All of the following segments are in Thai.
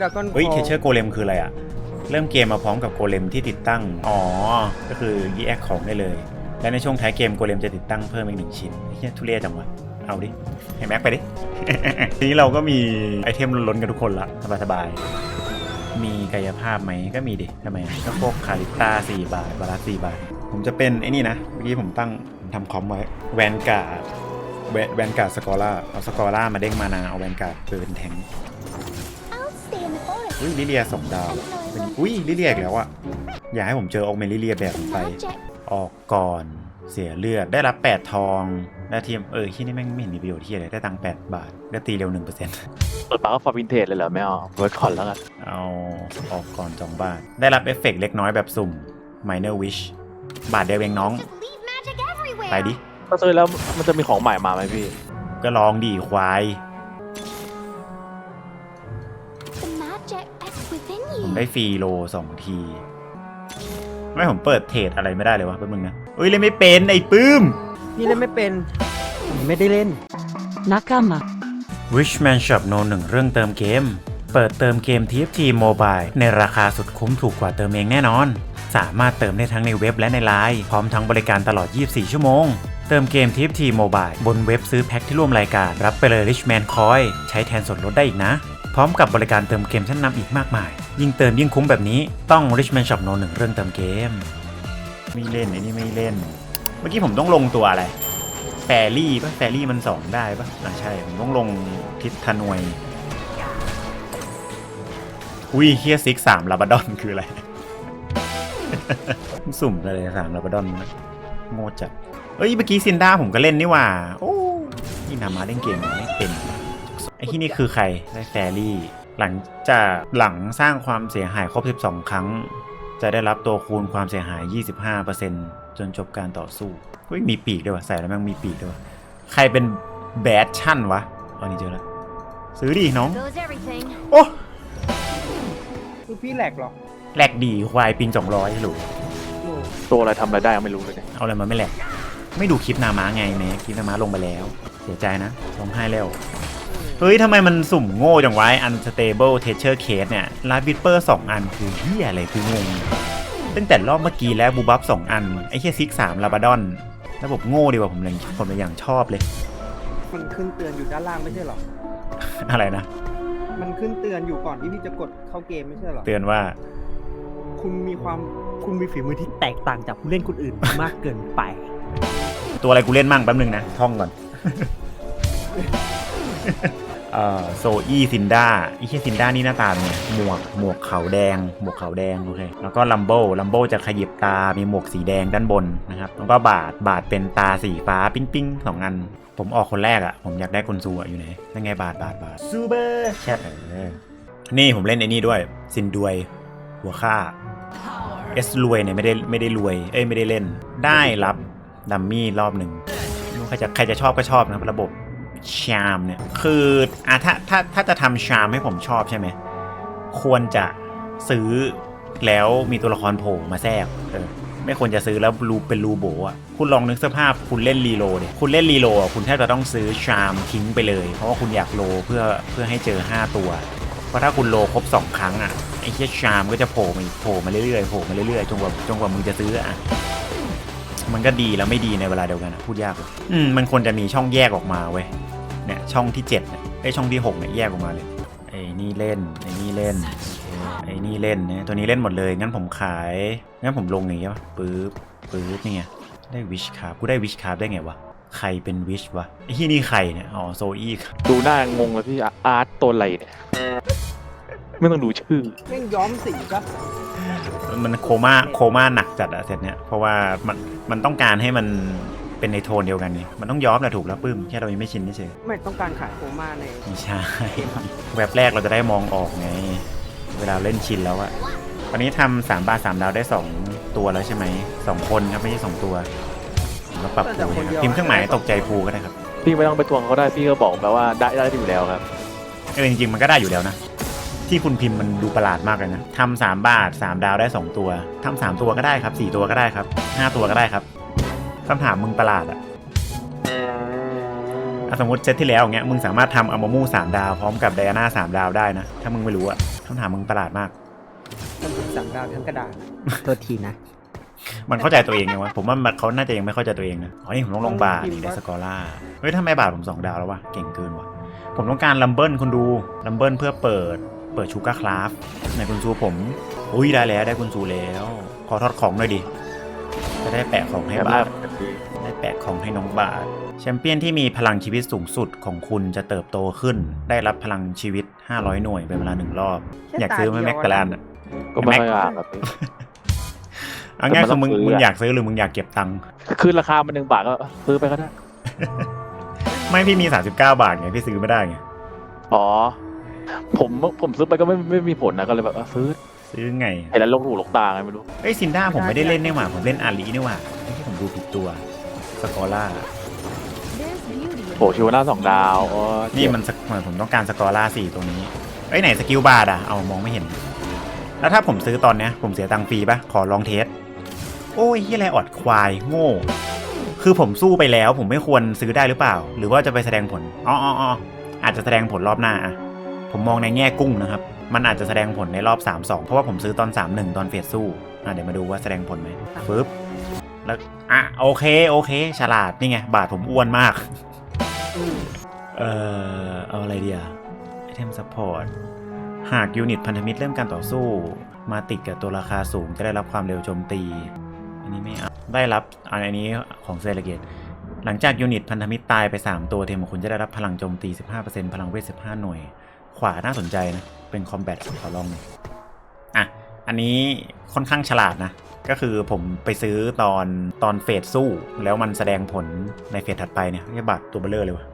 ดราก้อนเฮ้ยเทเชอร์โกเลมคืออะไรอะเริ่มเกมมาพร้อมกับโกเลมที่ติดตั้ง อ๋อ ก็คือยีแอคของได้เลย และในช่วงท้ายเกมโกเลมจะติดตั้งเพิ่มอีกหนึ่งชิ้นเฮียทุเรศจังวะ เอาดิ ให้แม็กไปดิ ทีนี้เราก็มีไอเทมล้นๆกันทุกคนละสบายๆ มีกายภาพไหมก็มีดิทำไมอะก็พวกคาริต้า4บาทบารัส4บาท ผมจะเป็นไอ้นี่นะ เมื่อกี้ผมตั้งผมทำคอมไว้แวนการ์ดแวนการ์ดสกอร่าเอาสกอร่ามาเด้งมานาเอาแวนการ์ดเปิดเป็นแทง อุ้ยลิเลียสองดาวเป็นอุ้ยลิเลียอีกแล้วอะอยากให้ผมเจอออกเมนลิเลียแบบนี้ไป Magic. ออกก่อนเสียเลือดได้รับ 8 ทองได้ทีมเออที่นี่แม่งไม่เห็นมีประโยชน์ที่อะไรได้ตังค์8บาทได้ตีเร็ว 1%เปิดปากก็ฟอร์วินเทจเลยเหรอ ไม่เอาเวิร์ดคอนแล้วกันเอาออกก่อน 2 บาท ได้รับเอฟเฟกต์เล็กน้อยแบบสุ่ม Minor Wish บาทเดียวเองน้อง Just leave magic everywhere. ไปดิ ถ้าซื้อแล้วมันจะมีของใหม่มาไหมพี่ ก็ลองดีควาย ได้ฟรีโล2ที ไม่ผมเปิดเทรดอะไรไม่ได้เลยวะแป๊บนึงนะเอ้ยเล่นไม่เป็นไอ้ปื้ม พี่เล่นไม่เป็นผมไม่ได้เล่น Nakama. Richman Shop No 1เรื่องเติมเกม เปิดเติมเกม TFT Mobile ในราคาสุดคุ้มถูกกว่าเติมเองแน่นอน สามารถเติมได้ทั้งในเว็บและในไลน์พร้อมทั้งบริการตลอด 24 ชั่วโมง เติมเกม TFT Mobile บนเว็บซื้อแพ็คที่ร่วมรายการ รับไปเลย Richman Coin ใช้แทนส่วนลดได้อีกนะ พร้อมกับบริการเติมเกมชั้นนำอีกมากมาย ยิ่งเติมยิ่งคุ้มแบบนี้ต้อง Richman Shop No 1เรื่องเติมเกม ไม่เล่นไอ้นี่ไม่เล่น เมื่อกี้ผมต้องลงตัวอะไรแฟรี่ปะแฟรี่มันสองได้ปะอ่าใช่ ผมต้องลงทิศทนวยอุ้ยเฮียซิกสามลาบาดอนคืออะไร สุ่มอะไรสามลาบาดอนนะโง่จัดเอ้ยเมื่อกี้ซินด้าผมก็เล่นนี่ว่า โอ้นี่นามาเล่นเกมไม่เป็น ไอ้ที่นี่คือใครได้แฟรี่ หลังจากหลังสร้างความเสียหายครบ 12 ครั้ง จะได้รับตัวคูณความเสียหาย 25%จนจบการต่อสู้เฮ้ยมีปีกด้วยวะใส่แล้วแม่งมีปีกด้วยวะใครเป็นแบดชั่นวะอันนี้เจอแล้วซื้อดิน้อง Goes everything. โอ้คือพี่แหลกเหรอแหลกดีควายปิงสองร้อยหรูโอ้ตัวอะไรทำอะไรได้ยังไม่รู้เลยเนี่ยเอาอะไรมาไม่แหลก ไม่ดูคลิปนาม้าไงแม่คลิปนาม้าลงไปแล้ว เสียใจนะร้องไห้แล้ว เฮ้ยทำไมมันสุ่มโง่จังไว้ unstable teacher case เนี่ยลาบิปเปอร์สองอันคือเฮียอะไรคืองงตั้งแต่รอบเมื่อกี้แล้วบูบับสองอัน ไอ้แค่ซิกสามลาบาดอน ระบบโง่ดีกว่าผมเลยผมเลยอย่างชอบเลย มันขึ้นเตือนอยู่ด้านล่างไม่ใช่เหรอ อะไรนะ มันขึ้นเตือนอยู่ก่อนที่พี่จะกดเข้าเกมไม่ใช่เหรอ เตือนว่า คุณมีความคุณมีฝีมือที่แตกต่างจากผู้เล่นคนอื่นมากเกินไป ตัวอะไรกูเล่นมั่งแป๊บนึงนะท่องก่อน เอ่อโซอี้ซินด้าไอ้เหี้ยซินด้านี่หน้าตาเป็นไงหมวกหมวกขาวแดง หมวกขาวแดงโอเคแล้วก็ลัมโบลัมโบจะขยิบตา มีหมวกสีแดงด้านบนนะครับแล้วก็บาทบาทเป็นตาสีฟ้าปิ้งปิ้งสองอัน ผมออกคนแรกอะ่ะ ผมอยากได้คนซูอะอยู่ไหนนั่นไงบาทบาทบาทซูเปอร์แชทเออนี่ผมเล่นไอ้นี่ด้วยซินดวย หัวค่าเอสรวยเนี่ยไม่ได้ไม่ได้รวยเอ้ยไม่ได้เล่น ได้รับดัมมี่รอบหนึ่งไม่รู้ใครจะใครจะชอบก็ชอบนะครับระบบ ชามเนี่ย คืออะถ้าถ้าถ้าจะทำชามให้ผมชอบใช่ไหม ควรจะซื้อแล้วมีตัวละครโผล่มาแทรกเออไม่ควรจะซื้อแล้วรูเป็นรูโบอะ คุณลองนึกสภาพคุณเล่นรีโลเนี่ยคุณเล่นรีโลอะคุณแทบจะต้องซื้อชามทิ้งไปเลย เพราะว่าคุณอยากโลเพื่อเพื่อให้เจอ 5 ตัว เพราะถ้าคุณโลครบ 2 ครั้งอะไอ้เชี่ยชามก็จะโผล่มาอีกโผล่มาเรื่อยๆโผล่มาเรื่อยๆจนกว่าจนกว่ามึงจะซื้ออะมันก็ดีแล้วไม่ดีในเวลาเดียวกันพูดยากอืมมันควรจะมีช่องแยกออกมาเว้ย เนี่ยช่องที่7เนี่ยไอ้ยช่องที่6เนี่ยแยกออกมาเลยไอ้นี่เล่นไอ้นี่เล่นไอ้นี่เล่นนะตัวนี้เล่นหมดเลยงั้นผมขายงั้นผมลงอย่างเงี้ยป่ะปึ๊บปึ๊บนี่ไงได้วิชคาร์กูได้วิชคาร์ได้ไงวะใครเป็นวิชวะไอ้ที่นี่ใครเนี่ยอ๋อโซอี้ครับดูหน้างงเลยพี่อาร์ตตัวอะไรเนี่ยไม่ต้องดูชื่อแม่งย้อมสีปะมันโคม่าโคม่าหนักจัดอะเสร็จเนี่ยเพราะว่ามันมันต้องการให้มัน เป็นในโทนเดียวกันไงมันต้องย้อมแหละถูกแล้วปื้มแค่เรายังไม่ชินเฉยไม่ต้องการขายโคม่าในไม่ใช่แบบแรกเราจะได้มองออกไง เวลาเล่นชินแล้วอะตอนนี้ทำสามบาทสามดาวได้สองตัวแล้วใช่ไหมสองคนครับไม่ใช่สองตัวผมก็ปรับภูนะครับพิมพ์เครื่องหมายตกใจภูก็ได้ครับพี่ไม่ต้องไปทวงเขาได้พี่ก็บอกแบบว่าได้ได้อยู่แล้วครับเออจริงๆมันก็ได้อยู่แล้วนะ ที่คุณพิมพ์มันดูประหลาดมากเลยนะทำสามบาทสามดาวได้สองตัวทำสามตัวก็ได้ครับสี่ตัวก็ได้ครับห้าตัวก็ได้ครับ คำถามมึงประหลาดอะอะสมมติเซตที่แล้วอย่างเงี้ยมึงสามารถทำอามามูสามดาวพร้อมกับไดอาน่าสามดาวได้นะ ถ้ามึงไม่รู้อะคำถามมึงประหลาดมากมันเป็นสามดาวทั้งกระดาษโทษทีนะ มันเข้าใจตัวเองไงวะผมว่ามันเขาน่าจะยังไม่เข้าใจตัวเองนะอ๋อนี่ผมต้องลงบาทนี่ได้สกอร่าเฮ้ยทำไมบาทผมสองดาวแล้ววะเก่งเกินวะผมต้องการลัมเบิลคุณดูลัมเบิลเพื่อเปิด เปิดชูการ์คราฟในคุณซูผมอุ้ยได้แล้วได้คุณซูแล้ว ขอทอดของหน่อยดิจะได้แปะของให้แต่บาว่าท ได้แปะของให้น้องบาทแชมเปี้ยนที่มีพลังชีวิตสูงสุดของคุณจะเติบโตขึ้น ได้รับพลังชีวิต 500 หน่วยเป็นเวลาหนึ่งรอบ อยากซื้อไหมแม็กกาลานอะ ก็ไม่ค่อยอ่านครับพี่เอาง่ายแต่คือมันมึงต้องซื้อมึงอะ อยากซื้อหรือมึงอยากเก็บตังค์คือราคามันหนึ่งบาทก็ซื้อไปก็ได้ ไม่พี่มี 39 บาทไงพี่ซื้อไม่ได้ไงอ๋อ ผมผมซื้อไปก็ไม่ไม่มีผลนะก็เลยแบบเออซื้อซื้อไงเห็นแล้วลงหูลงตาไงไม่รู้ เอ้ยซินด้าผมไม่ได้เล่นนี่หว่าผมเล่นอาลีนี่หว่าไม่ใช่ ผมดูผิดตัวสกอร่า There's beauty in โอ้ชิวาน่าสองดาวอ๋อนี่มันสกผมต้องการสกอร่าสี่ตัวนี้เอ้ยไหนสกิลบาร์อะเอามองไม่เห็น แล้วถ้าผมซื้อตอนเนี้ยผมเสียตังค์ฟรีปะขอลองเทส โอ้ยที่อะไรออดควายโง่ คือผมสู้ไปแล้วผมไม่ควรซื้อได้หรือเปล่า หรือว่าจะไปแสดงผลอ๋ออ๋ออ๋ออาจจะแสดงผลรอบหน้าอะผมมองในแง่กุ้งนะครับ มันอาจจะแสดงผลในรอบ 3 2 เพราะว่าผมซื้อตอน 3 1 ตอนเฟสสู้อะเดี๋ยวมาดูว่าแสดงผลไหมฟึบ แล้วอะโอเคโอเค ฉลาดนี่ไงบาทผมอ้วนมาก เอ่อเอาอะไรเดีอะไอเทมซัพพอร์ตหากยูนิตพันธมิตรเริ่มการต่อสู้ มาติดกับตัวราคาสูงจะได้รับความเร็วโจมตี อันนี้ไม่เอาได้รับอันนี้ของเซเลเกตหลังจากยูนิตพันธมิตรตายไป 3 ตัวเทมของคุณจะได้รับพลังโจมตี 15%พลังเวท 15 หน่วย ขวาน่าสนใจนะ เป็นคอมแบทขอลองหน่อยอะ อันนี้ค่อนข้างฉลาดนะ ก็คือผมไปซื้อตอนตอนเฟสสู้ แล้วมันแสดงผลในเฟสถัดไปเนี่ยไม่ใช่บัตรตัวเบลเลอร์เลยวะ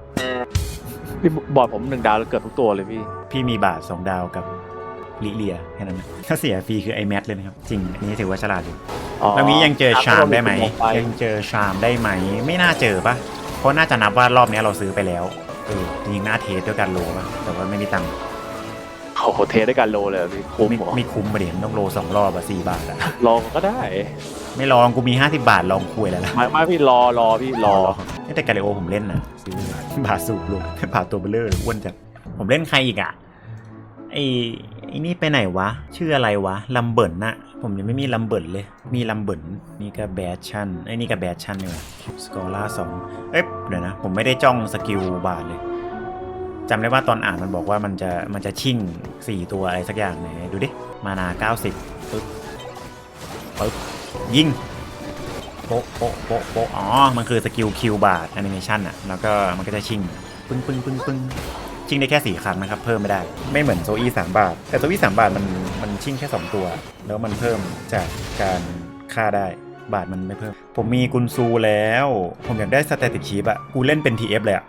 พี่บอร์ดผมหนึ่งดาวแล้วเกือบทุกตัวเลยพี่ พี่มีบาทสองดาวกับลิเลียแค่นั้นนะถ้าเสียฟรีคือไอแมทเลยนะครับ จริง อันนี้ถือว่าฉลาดอยู่อ๋อแล้วนี้ยังเจอชามได้ไหมปยังเจอชามได้ไหม ไม่น่าเจอปะเพราะน่าจะนับว่ารอบนี้เราซื้อไปแล้วเออจริงๆน่าเทสด้วยกันโลปะแต่ว่าไม่มีตังค์ โอ้โหเทได้การโลเลยอะพี่คุ้มไม่เหรอไม่คุ้มประเด็นต้องโลสองรอบอะสี่บาทอะลองก็ได้ ไม่ลองกูมี 50 บาทลองคุยแล้วล่ะไม่ไม่พี่รอรอพี่รอแต่กาเลโอผมเล่นนะซื้อบาทสูบลงบาทตัวเบลเลอร์อ้วนจัดผมเล่นใครอีกอะไอไอนี่ไปไหนวะ ชื่ออะไรวะลัมเบิร์นน่ะ ผมยังไม่มีลัมเบิร์นเลย มีลัมเบิร์นนี่ก็แบดชั่นไอ้นี่ก็แบดชั่นเนี่ยสกอร่าสองเอ๊ะเดี๋ยวนะ ผมไม่ได้จ้องสกิลบาทเลย จำได้ว่าตอนอ่านมันบอกว่ามันจะมันจะชิ่ง 4 ตัวอะไรสักอย่างไหนดูดิ มานา 90ปึ๊บปึ๊บยิงโป๊ะโป๊ะโป๊ะโป๊ะอ๋อ มันคือสกิลคิวบาร์แอนิเมชันอะ แล้วก็มันก็จะชิงปึ้งปึ้งปึ้งปึ้งชิงได้แค่สี่ครั้งนะครับ เพิ่มไม่ได้ ไม่เหมือนโซอี้สามบาท แต่โซอี้สามบาทมันมันชิงแค่สองตัว แล้วมันเพิ่มจากการฆ่าได้บาทมันไม่เพิ่ม ผมมีกุนซูแล้ว ผมอยากได้สเตติกชีฟอะกูเล่นเป็น TF เลยอะ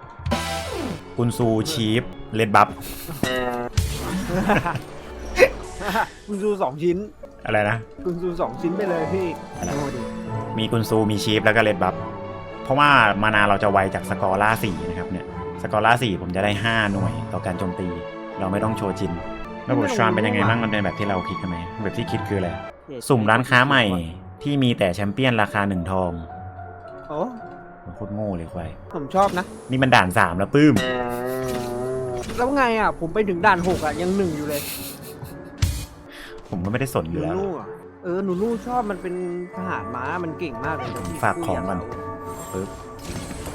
กุนซูชีฟเลดบัฟคุณซูสองชิ้น อะไรนะ คุณซูสองชิ้นไปเลยพี่อะไรโอ้ดิมีกุนซูมีชีฟแล้วก็เลดบัฟเพราะว่ามานาเราจะไวจากสกอร่าสี่นะครับเนี่ยสกอร่าสี่ผมจะได้ 5 หน่วยต่อการโจมตี เราไม่ต้องโชว์จิน ระบบชรามเป็นยังไงบ้างมันเป็นแบบที่เราคิดกันไหมแบบที่คิดคืออะไรสุ่มร้านค้าใหม่ที่มีแต่แชมเปี้ยนราคาหนึ่งทองโอ้ โคตรโง่เลยควายผมชอบนะ นี่มันด่านสามแล้วปื้ม แล้วไงอะ ผมไปถึงด่านหกอะ ยังหนึ่งอยู่เลยผมก็ไม่ได้สนอหนูยู่แล้วนู่อะเออหนูนู่ชอบมันเป็นทหารม้ามันเก่งมากเลยนะฝากของก่อนปึ๊บ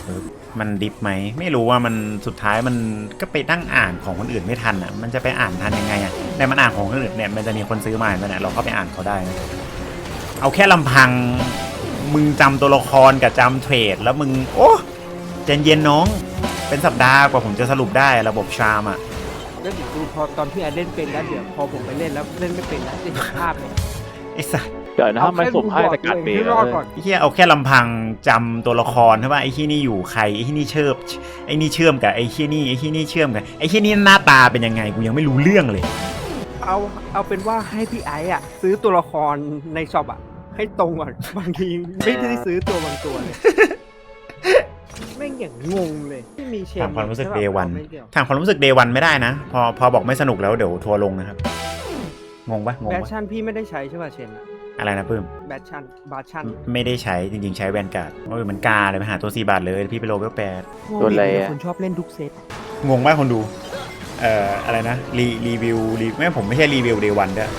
ปึ๊บมันดิฟไหม ไม่รู้ว่ามันสุดท้ายมันก็ไปนั่งอ่านของคนอื่นไม่ทันอะ มันจะไปอ่านทันยังไงอะแต่มันอ่านของคนอื่นเนี่ยมันจะมีคนซื้อมาเนี่ยเราก็ไปอ่านเขาได้นะเอาแค่ลำพัง มึงจำตัวละครกับจำเทรด แล้วมึง โอ้ใจเย็นน้อง เป็นสัปดาห์กว่าผมจะสรุปได้ระบบชามอะแล้วเดี๋ยวดูพอตอนพี่แอนเล่นเป็นแล้วเดี๋ยวพอผมไปเล่นแล้วเล่นไม่เป็นแล้วจะเห็นภาพเลยไอ้สัสเดี๋ยวนะถ้าไม่สุ่มให้แต่การเบรให้กรอดก่อนไอ้เหี้ยเอาแค่ลำพังจำตัวละครใช่ป่ะไอ้ที่นี่อยู่ใครไอ้ที่นี่เชื่อมไอ้นี่เชื่อมกับไอ้ที่นี่ไอ้ที่นี่เชื่อมกับไอ้ที่นี่หน้าตาเป็นยังไงกูยังไม่รู้เรื่องเลย เอาเอาเป็นว่าให้พี่ไอซ์อะ ซื้อตัวละครในช็อปอะ ให้ตรงก่อนบางทีไม่ได้ซื้อตัวบางตัวเลยแม่งอย่างงงเลยไม่มีเชนถามความรู้สึกใช่ปะเดวันไม่เกี่ยวถามความรู้สึกเดวันไม่ได้นะ พอพอบอกไม่สนุกแล้วเดี๋ยวทัวร์ลงนะครับ งงปะงงแบทปะชั่นพี่ไม่ได้ใช้ใช่ป่ะเชนอะอะไรนะปื้มแบทชั่นบาชั่นไม่ได้ใช้จริงๆ ใช้แวนการ์ดโอ้ยมันกาเลยไปหาตัวสี่บาทเลยพี่ไปโลเวลแปดโดนอะไรอะคนชอบเล่นทุกเซตงงปะคนดู เอ่ออะไรนะรีรีวิวรีไม่ผมไม่ใช่รีวิวเดวันด้วย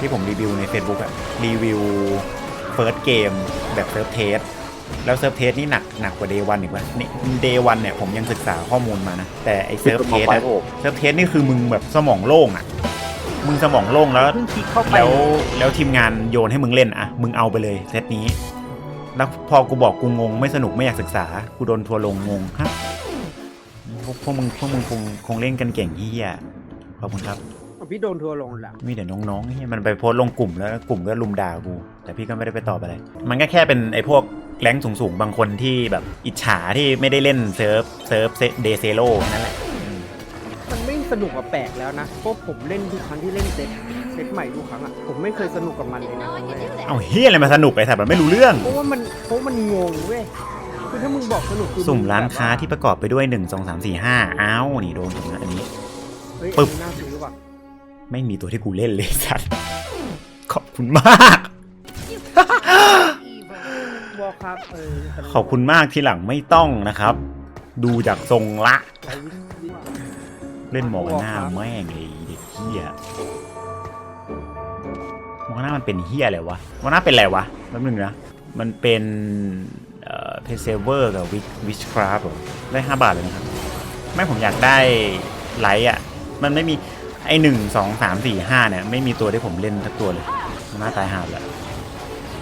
ที่ผมรีวิวใน Facebook อะรีวิวเฟิร์สเกมแบบเซิร์ฟเทสแล้วเซิร์ฟเทสนี่หนักหนักกว่าเดวันอีกว่านี่เดวันเนี่ยผมยังศึกษาข้อมูลมานะ แต่ไอเซิร์ฟเทสไปอะผมเซิร์ฟเทสนี่คือมึงแบบสมองโล่งอะมึงสมองโล่งแล้วเพิ่งคลิกเข้าไปแล้วแล้วทีมงานโยนให้มึงเล่นอะมึงเอาไปเลยเซตนี้แล้วพอกูบอกกูงงไม่สนุกไม่อยากศึกษา กูโดนทัวร์ลงงงฮะพวกพวกมึงพวกมึงคงคงเล่นกันเก่งเฮียขอบคุณครับ พี่โดนทัวร์ลงหลังมีแต่น้องๆเฮียมันไปโพสต์ลงกลุ่มแล้วกลุ่มก็ลุมด่ากู แต่พี่ก็ไม่ได้ไปตอบอะไร มันก็แค่เป็นไอ้พวกแรงสูงๆ บางคนที่แบบอิจฉาที่ไม่ได้เล่นเซิร์ฟเซิร์ฟเดเซโลนั่นแหละอืมมันไม่สนุกกับแปลกแล้วนะเพราะผมเล่นทุกครั้งที่เล่นเซตเซตใหม่ทุกครั้งอะผมไม่เคยสนุกกับมันเลยนะ Now I can do that. เอาเฮียอะไรมาสนุกไอ้สัตว์มันไม่รู้เรื่อง เพราะว่ามันเพราะมันงงเว้ยคือถ้ามึงบอกสนุกคือสุ่มร้านแบบว่ค้าที่ประกอบไปด้วย 1 2 3 4 5อ้าวนี่โดนผมนะอันนี้เฮ้ยปึ๊บ ไม่มีตัวที่กูเล่นเลยสัตว์ขอบคุณมากวอลครับเออแต่ขอบคุณมากที่หลังไม่ต้องนะครับ ดูจากทรงละใช้วิธีเล่นหมอกันหน้าแม่งเลยเด็กเฮียหมอกันหน้ามันเป็นเฮียอะไรวะหมอกันหน้าเป็นอะไรวะแป๊บนึงนะมันเป็นเอ่อเพเซเวอร์กับวิวิชคราฟได้ห้าบาทเลยนะครับ ไม่ผมอยากได้ไลท์อะ มันไม่มี ไอหนึ่งสองสามสี่ห้าเนี่ยไม่มีตัวที่ผมเล่นทักตัวเลยมันน่าตายหาบแหละ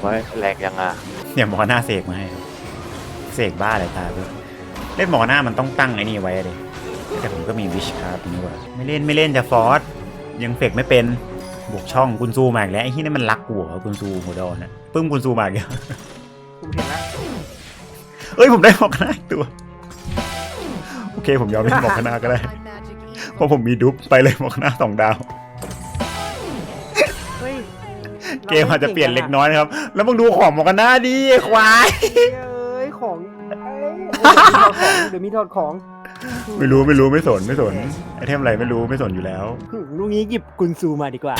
ไว้แรงยังอะเนี่ยหมอหน้าเสกมาให้เสกบ้าอะไรตายไปเล่นหมอหน้ามันต้องตั้งไอ้นี่ไว้เลยแต่ผมก็มีวิชคราฟนี่ว่าไม่เล่นไม่เล่นจะฟอสยังเฟกไม่เป็นบวกช่องกุนซูมาอีกแล้วไอ้ที่นี่มันรักกูเหรอกุนซูหัวดอนนะปึ้มกุนซูมาอีกแล้วผมเห็นแล้วเอ้ยผมได้หมอกหน้าอีกตัว โอเคผมยอมเล่นหมอกหน้าก็ได้ ราะผมมีดุ๊บไปเลยหมอกหน้าสองดาว เฮ้ยเกมอาจจะเปลี่ยนเล็กน้อยนะครับ แล้วมึงดูของหมอกหน้าดิไอ้ควาย เอ้ยของเอ้ยเดี๋ยวมีถอดของไม่รู้ไม่รู้ไม่สนไม่สนไอเทมอะไรไม่รู้ไม่สนอยู่แล้วเดี๋ยวมีถอดของลูกนี้หยิบกุนซูมาดีกว่า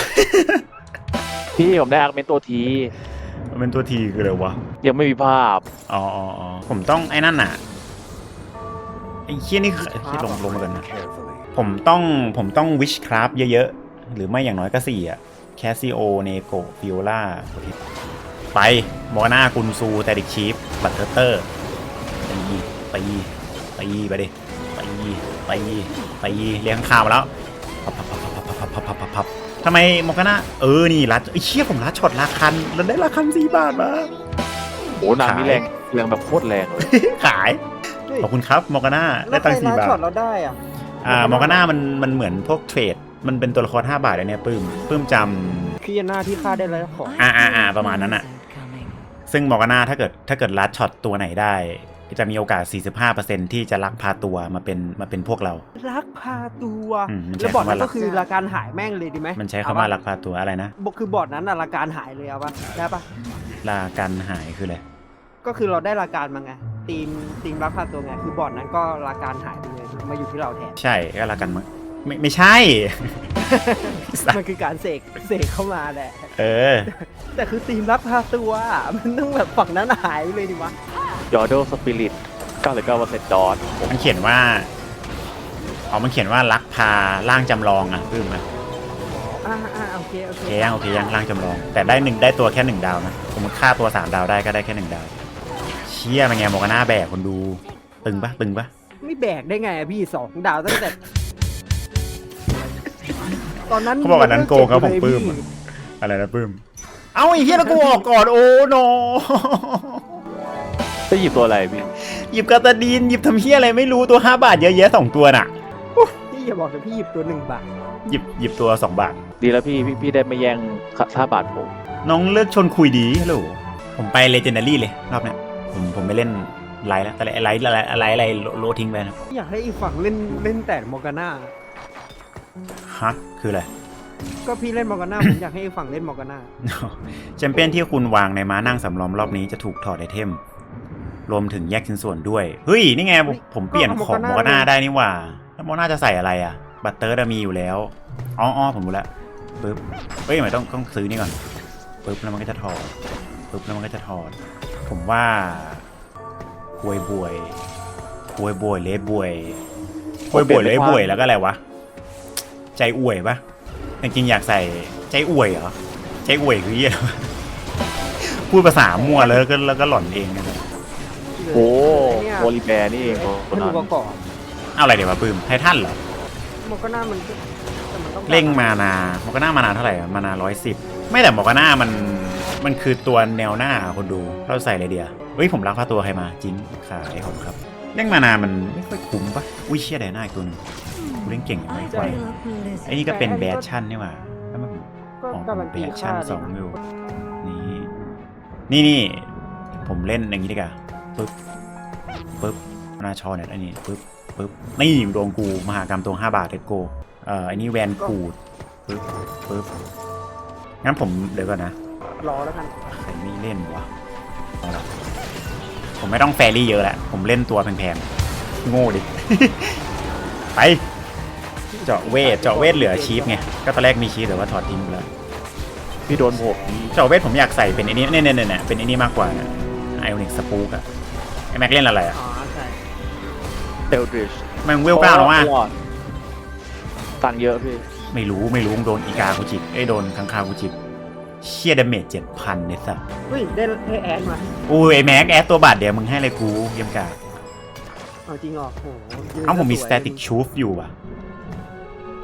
พี่ผมได้อาร์เมนตัวทีมันเป็นตัวทีคืออะไรวะ ยังไม่มีภาพ อ๋ออ๋ออ๋อผมต้องไอ้นั่นน่ะไอ้เคี้ยนี่คือไอ้เคี้ยลงลงมากันนะ ผมต้องผมต้องวิชคราฟเยอะๆ หรือไม่อย่างน้อยก็สี่อะแคสซิโอเนโกฟิโอล่าไปมอร์นากุนซูแต่ดิกชีฟบัตเทอร์เตอร์ตีตีตีไปดิตีตีตีเลี้ยงข้าวมาแล้วพับพับพับพับพับพับพับพับพับทำไมมอร์กาน่าเออ นี่รัดไอ้เชี่ยผมรัดช็อตราคันแล้วได้ราคันสี่บาทมาโอ้นางนี่แรงแรงแบบโคตรแรงเลยขายขอบคุณครับมอร์กาน่าได้ตังค์สี่บาทช็อตเราได้อะ อ่ามอร์กาน่ามันมันเหมือนพวกเทรด มันเป็นตัวละคร 5 บาทเลยเนี่ยปื้มปื้มจคือหน้าที่ฆ่าได้แล้วของำอ่าอ่าอ่าประมาณนั้นอะซึ่งมอร์กาน่าถ้าเกิดถ้าเกิดลัดช็อตตัวไหนได้ จะมีโอกาส 45%ที่จะลักพาตัวมาเป็นมาเป็นพวกเราลักพาตัวอืมมันใช้แล้วบอร์ดนั้นคำว่าลัก็กคือราการหายแม่งเลยดีไหมมันใช้คำว่าลักพาตัวอะไรนะบอกคือบอร์ดนั้นอะราการหายเลยเอาปะได้ปะลากันหายคืออะไรก็คือเราได้ราการมาไง ทีมทีมลักพาตัวไงคือบอร์ดนั้นก็ราการหายไปเลยมาอยู่ที่เราแทนใช่ก็ลากันมั้งไม่ไม่ใช่ มันคือการเสกเสกเข้ามาแหละ เออ แต่คือทีมลักพาตัวอะมันต้องแบบฝั่งนั้นหายไปเลยดิวะยอร์โดสปิริต99%ดอทมันเขียนว่าอ๋อมันเขียนว่าลักพาร่างจำลองอะปื้มอะอ่าอ่าโอเคโอโอเคเคยังโอเคยังร่างจำลอง แต่ได้หนึ่งได้ตัวแค่หนึ่งดาวนะสมมติค่าตัวสามดาวได้ก็ได้แค่หนึ่งดาวเชี่ยเป็นไงโมกาน่าแบกคนดู ตึงปะตึงปะไม่แบกได้ไงอะพี่สองดาวตั้งแต่ ตอนนั้นเขาบอกอันนั้นโกงครับผมปื้มพี่อะอะไรนะปื้มเอาไอ้เหี้ยแล้วกูออกก่อนโอ้โนจะหยิบตัวอะไรพี่หยิบกาตาดีนหยิบทำเหี้ยอะไรไม่รู้ตัวห้าบาทเยอะแยะสองตัวน่ะ พี่อย่าบอกแต่พี่หยิบตัวหนึ่งบาทหยิบหยิบตัวสองบาท ดีแล้วพี่พี่พี่ได้ไม่แย่งค่าบาทผมน้องเลือกชนคุยดีฮัลโหลผมไปเลเจนดารี่เลยรอบเนี้ย ผมผมไม่เล่นไลท์แล้วแต่ไลท์อะไรอะไรอะไรโลทิ้งไปนะอยากให้อีกฝั่งเล่นเล่นแต่มอร์กาน่าฮะคืออะไรก็พี่เล่นมอร์กาน่าผมอยากให้อีกฝั่งเล่นมอร์กาน่าแชมเปี้ยนที่คุณวางในม้านั่งสำรองรอบนี้จะถูกถอดไอเทม รวมถึงแยกชิ้นส่วนด้วยเฮ้ยนี่ไงผมผมเปลี่ยนของโมกาน่าได้นี่หว่า แล้วโมกาน่าจะใส่อะไรอะบัตเตอร์มีอยู่แล้วอ๋ออ๋อผมรู้แล้วปึ๊บเฮ้ยทำไมต้องต้องซื้อนี่ก่อนปึ๊บแล้วมันก็จะถอดปึ๊บแล้วมันก็จะถอด ผมว่าบวยบวยบวยบวยเลสบวยบวยบวยเลสบวยแล้วก็อะไรวะ ใจอวยปะจริงๆอยากใส่ใจอวยเหรอ ใจอวยคือเหี้ยอะไรวะพูดภาษามั่วแล้วก็แล้วก็หล่อนเองนะครับโอ้เนี่ยโอลิแบร์นี่เองคให้นดูนั้นประกอบเอาอะไรเดี๋ยวมาปืมไททันเหรอมันก็น่ามันก็แต่มันต้องเร่งมานาโมกาน่ามานาเท่าไหร่อะมานาร้อยสิบ ไม่แต่โมกาน่ามัน มันคือตัวแนวหน้าอะคนดู เราใส่อะไรเดียวเฮ้ย ผมรักพาตัวใครมาจริงขายผมครับเร่งมานามันไม่ค่อยคุ้มปะอุ้ยเชี่ยไดหน้าอีกตัวหนึงกูเล่นเก่งอย่างไรไฟไอ้นี่ก็เป็นแบดชั่นนี่หว่าแล้วมันก็ของการันแบตีดค่าชั่นเลยสองอยู่นี่นี่นี่ผมเล่นอย่างนี้ดีกว่าปึ๊บปึ๊บนาชอเนี่ยอันนี้ปึ๊บปึ๊บนี่ดวงกูมหากรรมตัว5บาทเทโกเอ่ออันนี้แวนกูดปึ๊บปึ๊บงั้นผมเดี๋ยวก่อนนะ รอแล้วกันใครไม่เล่นวะเอาล่ะผมไม่ต้องแฟรี่เยอะแหละผมเล่นตัวแพงๆโง่ดิ ไป เจาะเวทเจาะเวทเหลือชีฟไงก็ตอนแรกมีชีฟแต่ว่าถอดทิ้งไปแล้วพี่โดนผมเจาะเวทผมอยากใส่เป็นไอ้นี้เนี่ยเนี่ยเนี่ยเป็นไอ้นี้มากกว่านะไอออนิกสปูกอะไอแม็กเล่นอะไรอะอ๋อใช่เตลดริชมันเวลเก้าแล้วว่าตังค์เยอะพี่ไม่รู้ไม่รู้โดนอีกากูจิกเอ้ยโดนคังคาวกูจิก เชียดาเมจเจ็ดพันเนี่ยสัสเฮ้ยได้ได้แอดมาอุ้ยไอแม็กแอดตัวบาทเดียวมึงให้อะไรกูเยี่ยมกาเอาจริงเหรอโหยืนเอ้าผมมีสสวยแตติกชูฟอยู่ว่ะ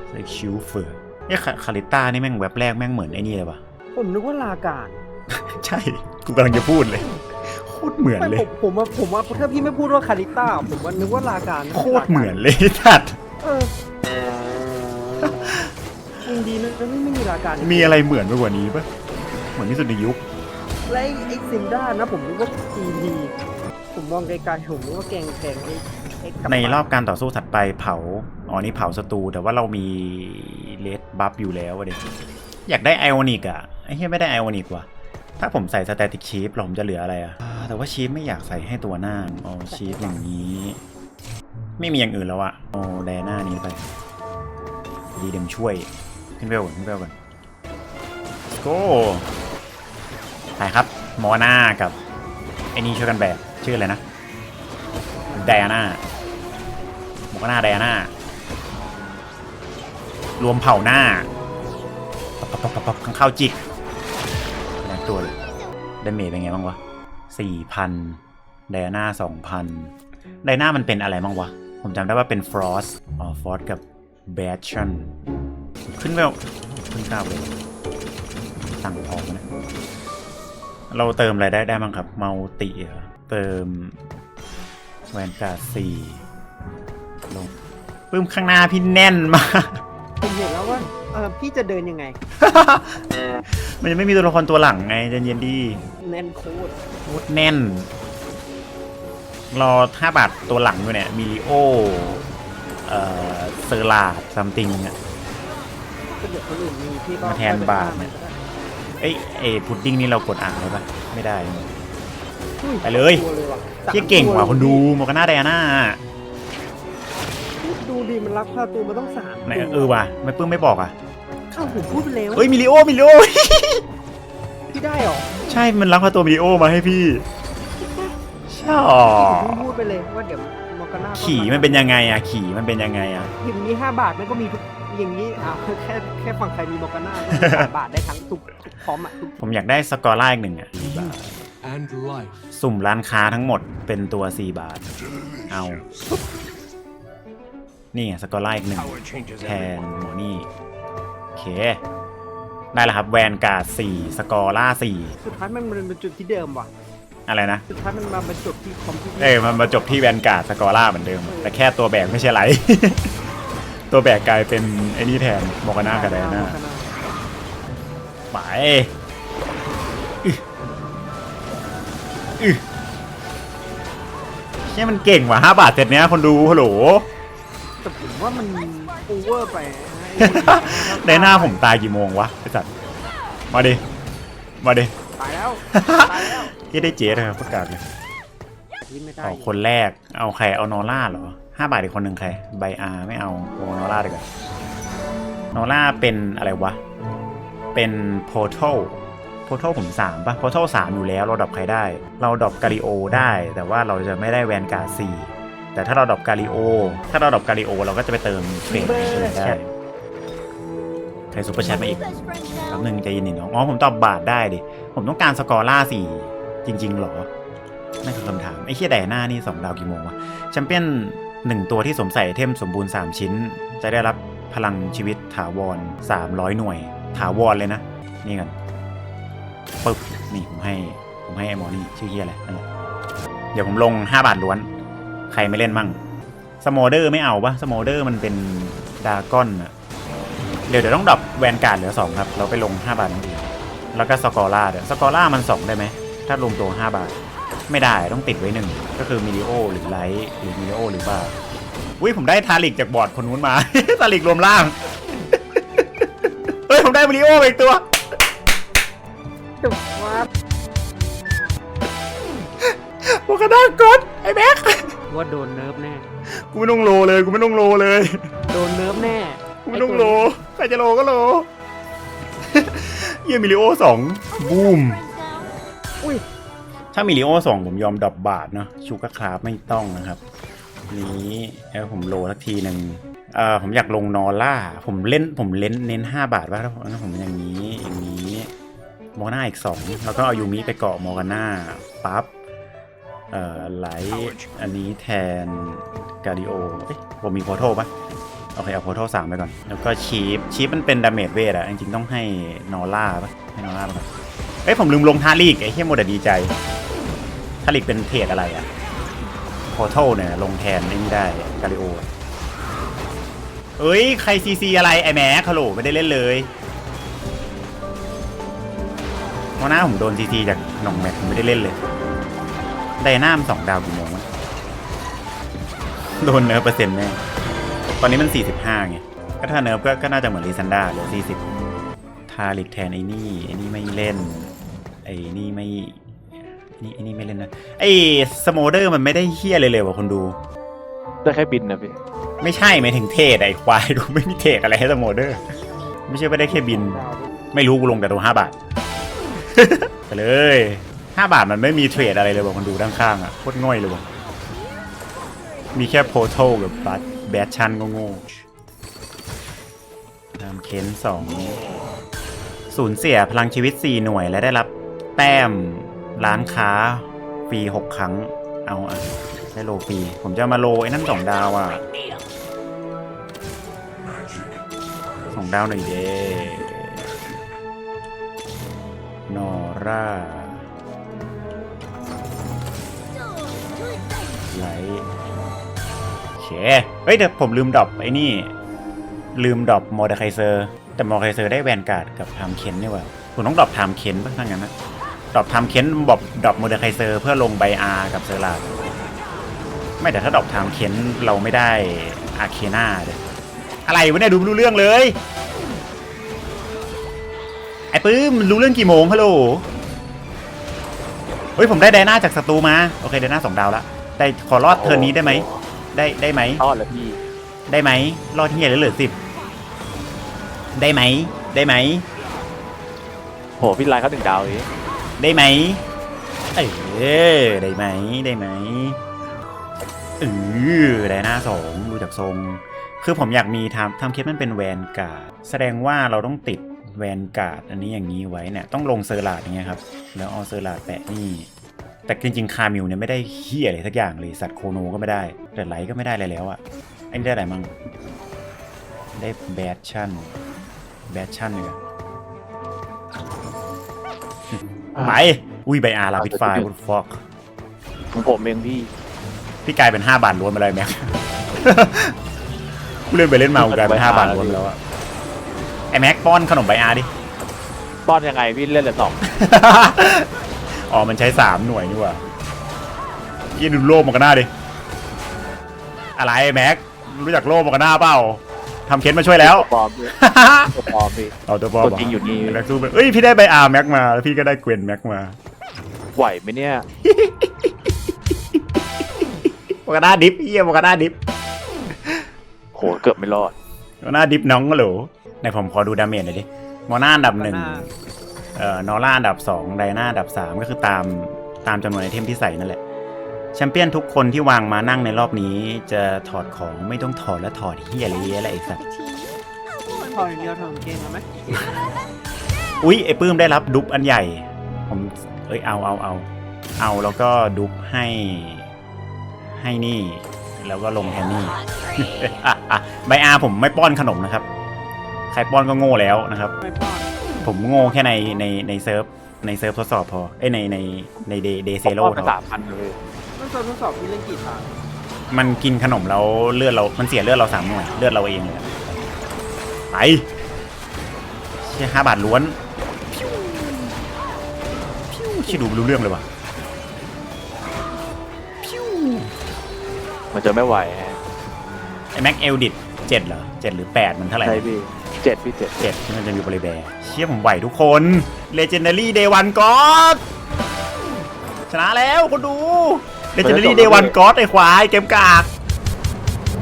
สแตติกชูฟเฟอร์เนี่ยคาริต้านี่แม่งแว็บแรกแม่งเหมือนไอ้นี่เลยว่ะ ผมนึกว่าลาการใช่ กูกำลังจะพูดเลยโคตรเหมือนไม่เลผยมผมว่าผมว่าถ้าพี่ไม่พูดว่าคาริต้าผมว่านึกว่าลาการโคตรเหมือนเลยทัดเออจริงดีนะไม่ไม่มีลาการมีอะไรเหมือนไปกว่านี้ปะ เหมือนที่สุดในยุค และไอ้ไอ้ซินด้านะผมนึกว่าทีดีผมมองไกลๆผมนึกว่าแกงแพงไอ้ไอ้กะในรอบการต่อสู้ถัดไปเผา อ๋อนี่เผาศัตรูแต่ว่าเรามีเลดบัฟอยู่แล้วอะเด็กอยากได้ไอออนิกอะไอ้เหี้ยไม่ได้ไอออนิกว่ะ ถ้าผมใส่สแตติกชีฟผมจะเหลืออะไรอะอ่าแต่ว่าชีฟไม่อยากใส่ให้ตัวหน้าอ๋อชีฟอย่างนี้ ไม่มีอย่างอื่นแล้วอะเอาแดหน้านี้ไป ดีเดมช่วย ขึ้นเวลก่อนขึ้นเวลก่อน Let's go ไปครับมอน่ากับไอ้นี่ช่วยกันแบกชื่ออะไรนะไดอาน่ามวกหน้าไดอาน่ารวมเผ่าหน้าปับปับปับปับปับข้างเข้าจิกแรงตัวเลยดเมจเป็นไงบ้างวะสี่พันไดอาน่าสองพันไดอาน่ามันเป็นอะไรบ้างวะ ผมจำได้ว่าเป็นฟรอสอ๋อฟรอสกับแบชชั่นขึ้นเวขึ้นเก้าเลยตังพอ เราเติมอะไรได้ได้บ้างครับ เมาติเหรอเติมแวนการ์ดสี่ลงปึ้มข้างหน้าพี่แน่นมากผมเห็นแล้วว่าเออพี่จะเดินยังไง มันยังไม่มีตัวละครตัวหลังไงใจเย็นๆดีแน่นโคตรโคตรแน่น รอห้าบาทตัวหลังอยู่เนี่ยมิลิโอเอ่อเซอร์ลาดซัมติงอะถ้าเกิดคนอื่นมีพี่ก็มาแทนบาทเนี่ย เอ้ยเอยพุดดิ้งนี่เรากดอ่านเลยปะไม่ได้นี่อุ้ไปเลย ตัวว่ะเชี่ยเก่งกว่าคนดูโมกาน่าไดอาน่าดูดีมันรักพาตัวมันต้องสามไหนเออว่ะไม่ปึ้มไม่บอกอะข้าวผมพูดไปแล้วเอ้ยมิลิโอมิลิโอ พี่ได้เหรอใช่มันรับพาตัววิดีโอมาให้พี่ใช่หรอผมพูดไปเลยว่าเดี๋ยวมอกาน่าก็ขี่มันเป็นยังไงอะขี่มันเป็นยังไงอะพิมพ์นี้ห้าบาทมันก็มีทุกอย่างนี้อะแค่แค่ฝั่งใครมีมอกาน่าก็สามบาทได้ทั้งทุกทุก พร้อมอะทุกผมอยากได้สกอร์ล่าอีกหนึ่งอะ and life. สุ่มร้านค้าทั้งหมดเป็นตัว 4 บาท เอาปุ๊บนี่ไงสกอร์ล่าอีกหนึ่ง Power changes แทน everyone. หมอนี่ โอเค ได้แล้วครับแวนการ์ดสี่สกอร์ล่าสี่สุดท้ายมันมันเป็นจุดที่เดิมว่ะอะไรนะสุดท้ายมันมาบรรจบที่คอมพิวเตอร์เอ้ยมันมาจบที่แวนการ์ดสกอร์ล่าเหมือนเดิม แต่แค่ตัวแบกไม่ใช่ไร ตัวแบกกลายเป็นไอ้นี่แทนโมกาน่ากับไดอาน่า ไปอึอึเชี่ยมันเก่งว่ะห้าบาทเสร็จเนี้ยคนดูฮัลโหลแต่ผมว่ามันโอเวอร์ไปในหน้าผมตายกี่โมงวะไอ้สัตว์มาดิ มาดิ ตายแล้วตายแล้วยี่ได้เจ๊เลยครับประกาศเลยยิ้มไม่ได้เอาคนแรก เอาใคร เอานอร่าเหรอห้าบาทอีกคนหนึ่งใครใบอาไม่เอาโอนอร่าดีกว่า นอร่าเป็นอะไรวะ เป็นโพโทโพโทผมสามปะโพโทสามอยู่แล้วเราดรอปใครได้ เราดรอปกาลิโอได้ แต่ว่าเราจะไม่ได้แวนการ์ดสี่แต่ถ้าเราดรอปกาลิโอ ถ้าเราดรอปกาลิโอเราก็จะไปเติมเฟรนได้ใครซูเปอร์แชทมาอีกแป๊บนึงใจเย็นๆน้องอ๋อผมตอบบาทได้ดิ ผมต้องการสกอร่าสี่จริงๆเหรอ นั่นคือคำถาม ไอ้เคียแดหน้านี่สองดาวกี่โมงวะแชมเปี้ยนหนึ่งตัวที่สวมใส่เทมสมบูรณ์ 3 ชิ้น จะได้รับพลังชีวิตถาวร 300 หน่วย ถาวรเลยนะ นี่กันปึ๊บนี่ผมให้ ผมให้ไอ้หมอนี่ชื่อเฮียอะไรนั่นแหละเดี๋ยวผมลง 5 บาทล้วน ใครไม่เล่นมั่งสโมเดอร์ไม่เอาปะสโมเดอร์มันเป็นดาก้อนอะเดี๋ยวเดี๋ยวต้องดรอปแวนการ์ดเหลือ 2 ครับ เราไปลง 5 บาทนั่นเองแล้วก็สกอร่าเดี๋ยวสกอร่ามัน 2 ได้ไหม ถ้ารวมตัว 5 บาท ไม่ได้ต้องติดไว้หนึ่งก็คือมิลิโอหรือไลท์หรือมิลิโอหรือบ้าอุ้ยผมได้ทาริกจากบอร์ดคนนู้นมา ทาริกรวมล่าง ผมได้มิลิโอไปอีกตัว จุกว่าโมกาดากดไอ้แม็กว่าโดนเนิร์ฟแน่ กูไม่ต้องโลเลยกูไม่ต้องโลเลยโดนเนิร์ฟแน่กูไม่ต้องโลใครจะโลก็โลเยี่ยมิลิโอสองบูมอุ้ยถ้ามิลิโอสองผมยอมดรอปบาทเนาะชูการ์คราฟไม่ต้องนะครับนี้แล้วผมโลสักทีหนึ่ง เออผมอยากลงนอล่า ผมเล่นผมเล่นเน้น 5 บาทว่าถ้าผมอย่างนี้อย่างนี้มอร์นาอีก 2 แล้วก็เอายูมิไปเกาะมอร์กาน่าปั๊บเอ่อไลท์อันนี้แทนการดิโอเอ้ยผมมีโพโทปะโอเคเอาโพโทสามไปก่อน แล้วก็ชีฟชีฟมันเป็นดาเมจเวทอะจริงๆต้องให้นอล่าปะให้นอล่าไปก่อนเอ้ยผมลืมลงทาลีกไอ้เฮียโมดดีใจทาลีกเป็นเทรดอะไรอะพอร์ทัลเนี่ยลงแทนไอ้นี่ได้กาลิโอ เอ้ย ใครซีซีอะไร ไอแม็กฮัลโหลไม่ได้เล่นเลยเพราะหน้าผมโดนซีซีจากหน่องแม็กผมไม่ได้เล่นเลย ไดน้ามสองดาวกี่โมงวะโดนเนิร์ฟเปอร์เซ็นต์แน่ตอนนี้มัน 45ไง ก็ถ้าเนิร์ฟก็ก็น่าจะเหมือนลิซันดาเหลือ40 ทาลิกแทนไอ้นี่ ไอ้นี่ไม่เล่น ไอ้นี่ไม่นี่ไอ้นี่ไม่เล่นนะ ไอ้สโมเดอร์มันไม่ได้เฮี้ยเลยเลยว่ะคนดู ได้แค่บินนะพี่ ไม่ใช่ไม่ถึงเทศไอ้ควายดูไม่มีเทศอะไรให้สโมเดอร์ ไม่ใช่ว่ได้แค่บิน ไม่รู้กูลงแต่ตัวห้าบาท ไปเลยห้าบาทมันไม่มีเทรดอะไรเลยว่ะคนดูด้านข้างอะโคตรง่อยเลยว่ะมีแค่โพโทกับบัตแบทชันก็โง่นำเค้นสองสูญเสียพลังชีวิต 4 หน่วยและได้รับแต้มร้านค้าฟรี6 ครั้ง เอาอะ ได้โลฟรีผมจะมาโลไอ้นั่นสองดาวอะสองดาวหน่อยเด้นอร่าไลท์เคเฮ้ยเดี๋ยวผมลืมดรอปไอ้นี่ ลืมดรอปมอร์เดไคเซอร์ แต่มอร์เดไคเซอร์ได้แวนการ์ดกับไทม์เคนนี่ว่าผมต้องดรอปไทม์เคนป่ะถ้างั้นนะดรอปไทม์เคนบอกดรอปมอร์เดไคเซอร์เพื่อลงไบอาร์กับเซอร์ลาด ไม่แต่ถ้าดรอปไทม์เคนเราไม่ได้อาร์เคนาเด้ออะไรวะเนี่ยดูไม่รู้เรื่องเลย ไอ้ปื้มรู้เรื่องกี่โมงฮัลโหลเฮ้ยผมได้ไดนาจากศัตรูมา โอเคไดนาสองดาวละได้ขอรอดเทิร์นนี้ได้ไหม ได้ได้ไหมทอดแล้วพี่ ได้ไหมรอดที่ใหญ่เหลือสิบได้ไหม ได้ไหมโหพี่ไลน์เขาถึงดาวเองได้ไหม เออได้ไหมได้ไหม เออได้หน้าสองดูจากทรง คือผมอยากมีทำทำเคสมันเป็นแวนการ์ดแสดงว่าเราต้องติดแวนการ์ดอันนี้อย่างนี้ไว้เนี่ยต้องลงเซอร์ลาดอย่างเงี้ยครับ แล้วเอาเซอร์ลาดแปะนี่ แต่จริงๆ คามิวเนี่ยไม่ได้เฮี้ยอะไรสักอย่างเลย สัตว์โคโนก็ไม่ได้ แต่ไลท์ก็ไม่ได้อะไรแล้วอะอันนี้ได้อะไรมั่งได้แบดชั่นแบดชั่นเลยอะไป อุ้ยใบอาร์ลาพิดไฟวุดฟอกของผมเองพี่ พี่กลายเป็น5บาทล้วนไปเลยแม็ก กูเล่นไปเล่นมากูกลายเป็น5บาทล้วนไปแล้วอะไอแม็กป้อนขนมใบอาร์ดิ ป้อนยังไงพี่เล่นเหลือสองอ๋อ มันใช้3หน่วยนี่หว่ายินดูโลมากระหน้าดิ อะไรแม็ก รู้จักโลมากระหน้าเปล่าทำเค้นมาช่วยแล้ว ปลอมพี่ตัวปลอมพี่เอาตัวบอลตัวจริงอยู่นี่แม็กสู้ไปเอ้ย พี่ได้ใบอาร์แม็กมา แล้วพี่ก็ได้เกวนแม็กมา ไหวไหมเนี่ย โมกาน่าดิฟเยี่ยโมกาน่าดิฟโหเกือบไม่รอดโมกาน่าดิฟน้องก็หรูในผมขอดูดาเมจหน่อยดิโมนาอันดับหนึ่งเอ่อนอร่าอันดับสองไดนาอันดับสามก็คือตามตามจำนวนไอเทมที่ใส่นั่นแหละแชมเปี้ยนทุกคนที่วางมานั่งในรอบนี้ จะถอดของไม่ต้องถอดและถอดเฮียอะไรเยอะอะไรไอ้สัตว์ออย่างเดียวเธอเก่งแล้วไหมอุ๊ยไอ้ปื้มได้รับดุ๊บอันใหญ่ ผมเอ้ยเอาเอาเอาเอาแล้วก็ดุ๊บให้ ให้นี่ แล้วก็ลงแทนนี่ ใบอาผมไม่ป้อนขนมนะครับ ใครป้อนก็โง่แล้วนะครับ ไม่ป้อนผมโง่แค่ในในในเซิร์ฟในเซิร์ฟทดสอบพอ เอ้ยในในในเดเดเซโร่ป้อนพไปอสามพันเลยมันทดสอบมีเรื่องกี่ทางมันกินขนมแล้วเลือดเรา มันเสียเลือดเราสามหน่วยเลือดเราเองเลยอะไปเชี่ยห้าบาทล้วนพิ้วพิ้วชิดูไม่รู้เรื่องเลยว่ะ มันจะไม่ไหวฮะไอแม็กเอลดิตเจ็ดเหรอเจ็ดหรือแปดมันเท่าไหร่ใช่พี่เจ็ดพี่เจ็ดเจ็ดที่มันจะมีบริแบร์เชี่ยผมไหวทุกคนเลเจนดารี่เดวันก็ชนะแล้วคนดูเลเจนดารี่เดวันก็ไอควายเกมกาก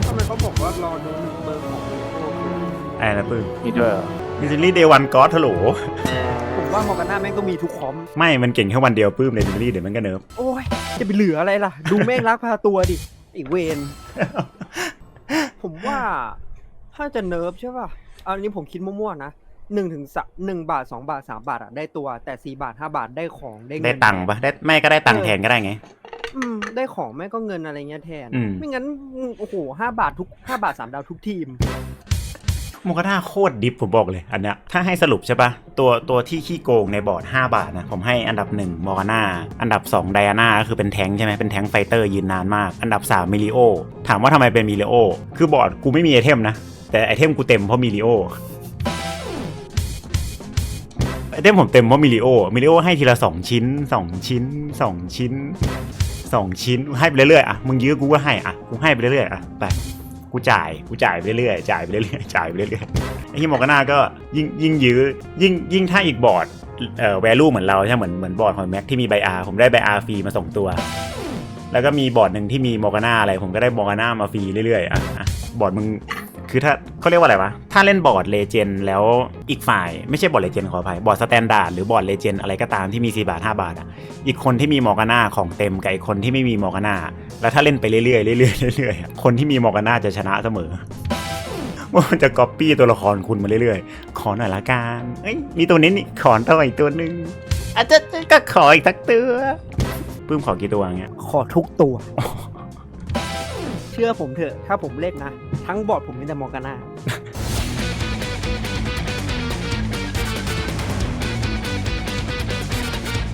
ทำไมเขาบอกว่ารอดูหนึ่งเบอร์ของโอเคไอ้นะปื้มมีด้วยเหรอเลเจนดารี่เดวันก็ฮัลโหลผมว่ามอร์กาน่าแม่งก็มีทุกคอมไม่มันเก่งแค่วันเดียวปื้มเลเจนดารี่เดี๋ยวมันก็เนิร์ฟโอ้ยจะไปเหลืออะไรล่ะ ดูแม่งรักพาตัวดิ อีกเวนผมว่าถ้าจะเนิร์ฟใช่ป่ะ อันนี้ผมคิดมั่วๆนะหนึ่งถึงสหนึ่งบาทสองบาทสามบาทอะได้ตัว แต่สี่บาทห้าบาทได้ของได้เงิได้ตังค์ปะได้ไม่ก็ได้ตังค์แทนก็ได้ไง อืม ได้ของแม่งก็เงินอะไรเงี้ยแทนอืมไม่งั้นโอ้โหห้าบาททุกห้าบาทสามดาวทุกทีม โมกาน่าโคตรดิฟผมบอกเลยอันเนี้ยถ้าให้สรุปใช่ปะตัวตัวที่ขี้โกงในบอร์ด 5 บาทนะ ผมให้อันดับ1มอร์กาน่าอันดับ2ไดอาน่าก็คือเป็นแทงใช่ไหมเป็นแทงไฟเตอร์ยืนนานมาก อันดับ3มิลิโอถามว่าทำไมเป็นมิลิโอคือบอร์ดกูไม่มีไอเทมนะ แต่ไอเทมกูเต็มเพราะมิลิโอไอเทมผมเต็มเพราะมิลิโอมิลิโอให้ทีละ 2 ชิ้น 2 ชิ้น 2 ชิ้น 2 ชิ้นให้ไปเรื่อยๆอะมึงยื้อกูก็ให้อะกูให้ไปเรื่อยๆอะไป กูจ่ายกูจ่ายไปเรื่อยจ่ายไปเรื่อยจ่ายไปเรื่อยไอ้ที่มอกนาก็ยิ่งยิ่งยื้อยิ่งยิ่งถ้าอีกบอร์ดเอ่อแวลูเหมือนเราใช่ไหมเหมือนเหมือนบอร์ดของแม็กที่มีไบอาผมได้ไบอาฟรีมาส่งตัว แล้วก็มีบอร์ดหนึ่งที่มีมอกนาอะไรผมก็ได้มอกนามาฟรีเรื่อยๆอะบอร์ดมึง คือถ้าเขาเรียกว่าอะไรวะ ถ้าเล่นบอร์ดเลเจนแล้วอีกฝ่ายไม่ใช่บอร์ดเลเจนขออภัยบอร์ดสแตนดาร์ดหรือบอร์ดเลเจนอะไรก็ตามที่มี 4 บาท 5 บาทอะอีกคนที่มีมอร์กาน่าของเต็มกับอีกคนที่ไม่มีมอร์กาน่าแล้วถ้าเล่นไปเรื่อยๆเรื่อยๆเรื่อยๆอะคนที่มีมอร์กาน่าจะชนะเสมอว่ามันจะก๊อปปี้ตัวละครคุณมาเรื่อยๆ ขอหน่อยละกันเอ้ยมีตัวนี้นี่ขอตัวอีกตัวหนึ่งอาจจะก็ขออีกสักตัวปื้มขอกี่ตัวเงี้ยขอทุกตัว ชื่อผมเถอะ ถ้าผมเล่นนะ ทั้งบอร์ดผมมีแต่มอร์กาน่า